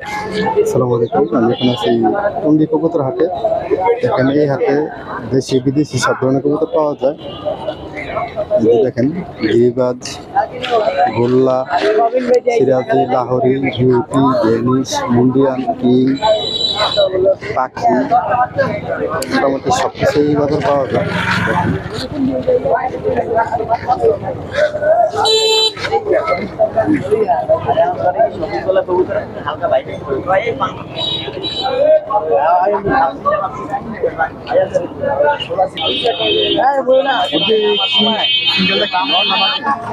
আসসালামু আলাইকুম, আমি এখন আছি টুঙ্গি কবুতর হাটে। এখানে এই হাটে দেশি বিদেশি সব ধরনের কবুতর পাওয়া যায়। দেখেন, গিরিবাজ গোল্লা, সিরাজি, লাহোরি বিউটি ডেনিশ মুন্ডিয়ান কিং, পাখি, মোটামুটি সব কিছুই এই বাজার পাওয়া যায়।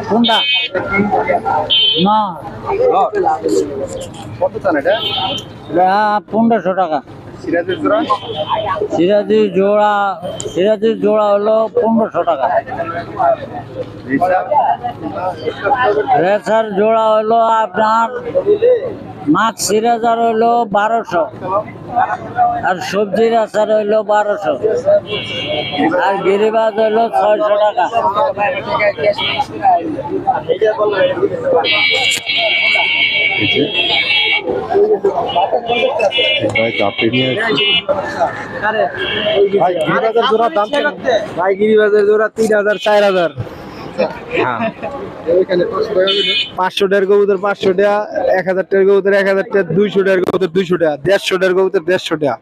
কোনটা? না। কত চান এটা? এটা পনেরোশো টাকা। সিরাজের জোড়া? সিরাজি জোড়া সিরাজির জোড়া হলো পনেরোশো টাকা। রেসার জোড়া হলো আপনার মাছ সিরাজার হলো বারোশো আর সবজি রেসার হইল বারোশো আর গিরিবাজ হইল ছয়শো টাকা। ভাই গিরিবাজার? ভাই গিরিবাজার জোড়া তিন হাজার চার হাজার। হ্যাঁ পাঁচশো টাকার কবুতর পাঁচশো টাকা এক হাজার টাকার কবুতর এক হাজার টাকা দুইশো টাকার কবুতর দুইশো টাকা দেড়শো টাকার কবুতর দেড়শো টাকা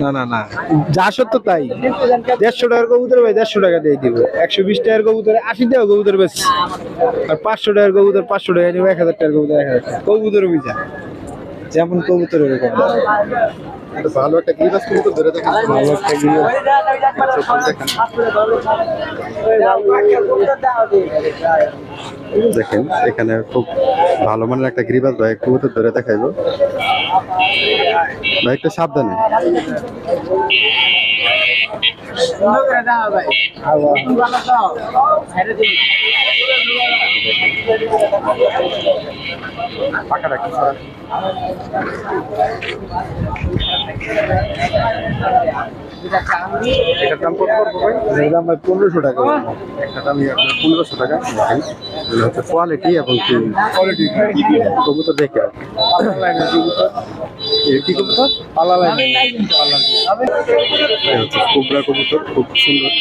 না না না। যা সত্য তাই। দেড়শো টাকার কবুতর ভাই দেড়শো টাকা দিয়ে দিব। একশো বিশ টাকার কবুতর আশি টাকা কবুতর বেশ আর পাঁচশো টাকার কবুতর পাঁচশো টাকা নিব এক হাজার টাকার কবুতর এক হাজার টাকা। কবুতর বুঝা। যেমন কবুতর ভালো একটা গিরিবাজ কবুতর ধরে দেখেন ভালো একটা। দেখেন এখানে খুব ভালো মানের একটা গিরিবাজ ভাই কবুতর ধরে দেখাইলো ভাই একটু সাবধানে। এটার দাম কত পড়বে ভাই? এর দাম ভাই পনেরোশো টাকা একটা দাম পনেরোশো টাকা। হচ্ছে কোয়ালিটি এবং কোয়ালিটি কবুতর দেখে। আর কি। কবুতর? পালা লাইন। কোবরা কবুতর খুব সুন্দর।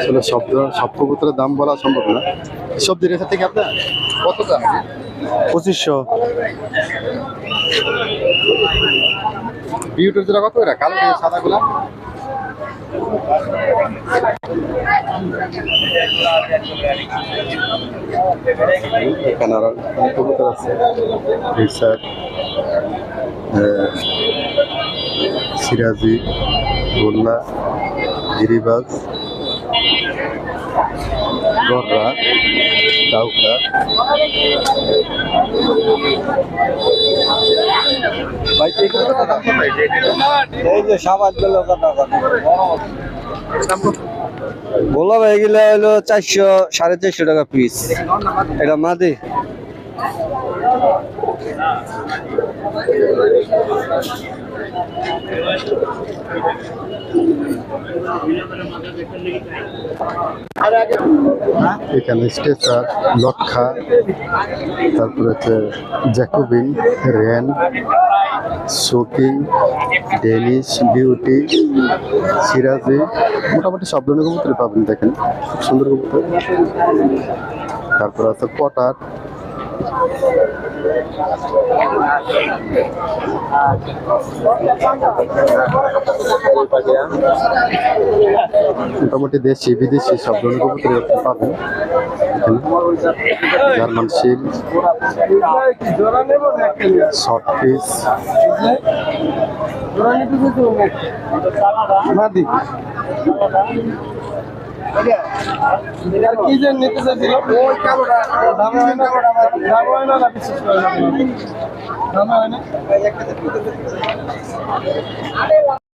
আসলে সব সব কবুতরের দাম বলা সম্ভব না। সব দিনের থেকে আপনার কত দাম? পঁচিশশো। বিউটির জোড়া কত এটা কালো সাদা গুলা এখানে আরও আছে। সিরাজি, গোল্লা, গিরিবাজ, গররা ডাউকা এই যে এটা? এই যে সাবাদগুলো কথা কথা গোলাপ হয়ে হলো চারশো, সাড়ে চারশো টাকা পিস এটা মাদি এখানে স্টেচার লক্ষা তারপরে হচ্ছে জ্যাকোবিন, রেন শোকিং ডেনিশ বিউটি, সিরাজি, মোটামুটি সব ধরনের কবুতরই পাবেন দেখেন। খুব সুন্দর কবুতর। তারপর আছে পটার মোটামুটি দেশি বিদেশি সব ধরনের কবুতরই আপনি পাবেন জার্মান শিল শর্ট পিস। মাদি। কি যে নিতে চাইছিল? ওই কালোটা দাম হয় না? দাম হয় না? না বিশেষ করে দাম হয় না।